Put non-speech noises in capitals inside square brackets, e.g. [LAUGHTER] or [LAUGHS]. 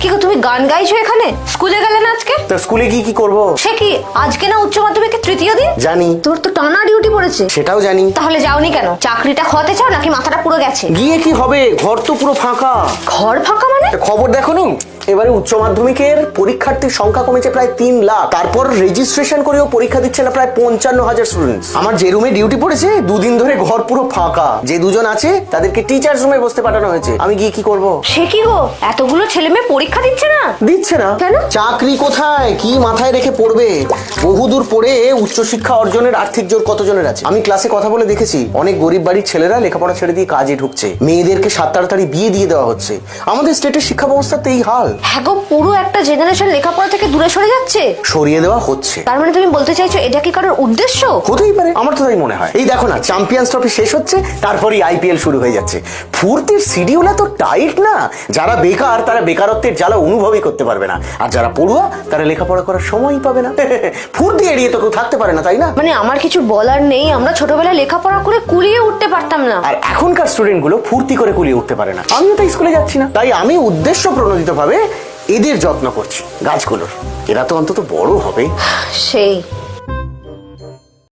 কি গো তুমি গান গাইছো এখানে? স্কুলে গেলে না আজকে? তা স্কুলে গিয়ে কি করব? সে কি আজকে না উচ্চ মাধ্যমিকের তৃতীয় দিন? জানি। তোর তো টানা ডিউটি পড়েছে। সেটাও জানি। তাহলে যাওনি কেন? চাকরিটা খোয়াতে চাও নাকি মাথাটা পুরো গেছে? গিয়ে কি হবে? ঘর তো পুরো ফাঁকা। ঘর ফাঁকা মানে? খবর দেখো নি এবারে উচ্চ মাধ্যমিকের পরীক্ষার্থীর সংখ্যা কমেছে প্রায় তিন লাখ। তারপর রেজিস্ট্রেশন করেও পরীক্ষা দিচ্ছে না প্রায় পঞ্চান্ন হাজার স্টুডেন্টস আমার যে রুমে ডিউটি পড়েছে দুদিন ধরে ঘর পুরো ফাঁকা। যে দুজন আছে তাদেরকে টিচার্স রুমে বসতে পাঠানো হয়েছে। আমি গিয়ে কি করব? সে কি গো? এতগুলো ছেলে মেয়ে পরীক্ষা দিচ্ছে না? দিচ্ছে না। কেন? চাকরি কোথায়? কি মাথায় রেখে পড়বে? বহুদূর পড়ে উচ্চশিক্ষা অর্জনের আর্থিক জোর কতজনের আছে? আমি ক্লাসে কথা বলে দেখেছি অনেক গরিব বাড়ির ছেলেরা লেখাপড়া ছেড়ে দিয়ে কাজে ঢুকছে। মেয়েদেরকে সাত তাড়াতাড়ি বিয়ে দিয়ে দেওয়া হচ্ছে। আমাদের স্টেটের শিক্ষা ব্যবস্থাতে এই হাল। হ্যাঁ গো পুরো একটা জেনারেশন লেখাপড়া থেকে দূরে সরে যাচ্ছে। সরিয়ে দেওয়া হচ্ছে। তার মানে তুমি বলতে চাইছো এটা কি কারোর উদ্দেশ্য? হতেই পারে আমার তো তাই মনে হয়। এই দেখো না চ্যাম্পিয়ন্স ট্রফি শেষ হচ্ছে তারপরেই আইপিএল শুরু হয়ে যাচ্ছে। ফুর্তির শিডিউল এত টাইট না যারা বেকার তারা বেকারত্বের জ্বালা অনুভবই করতে পারবে না। আর যারা পড়ুয়া তারা লেখাপড়া করার সময়ই পাবে না। [LAUGHS] ফুর্তি এড়িয়ে তো কেউ থাকতে পারে না তাই না? মানে আমার কিছু বলার নেই আমরা ছোটবেলায় লেখাপড়া করে কুলিয়ে উঠতে পারতাম না। আর এখনকার স্টুডেন্টগুলো ফুর্তি করে কুলিয়ে উঠতে পারে না। আমিও তো স্কুলে যাচ্ছি না। তাই আমি উদ্দেশ্য প্রণোদিত ভাবে এদের যত্ন করছি গাছগুলোর। এরা তো অন্তত বড় হবে। সেই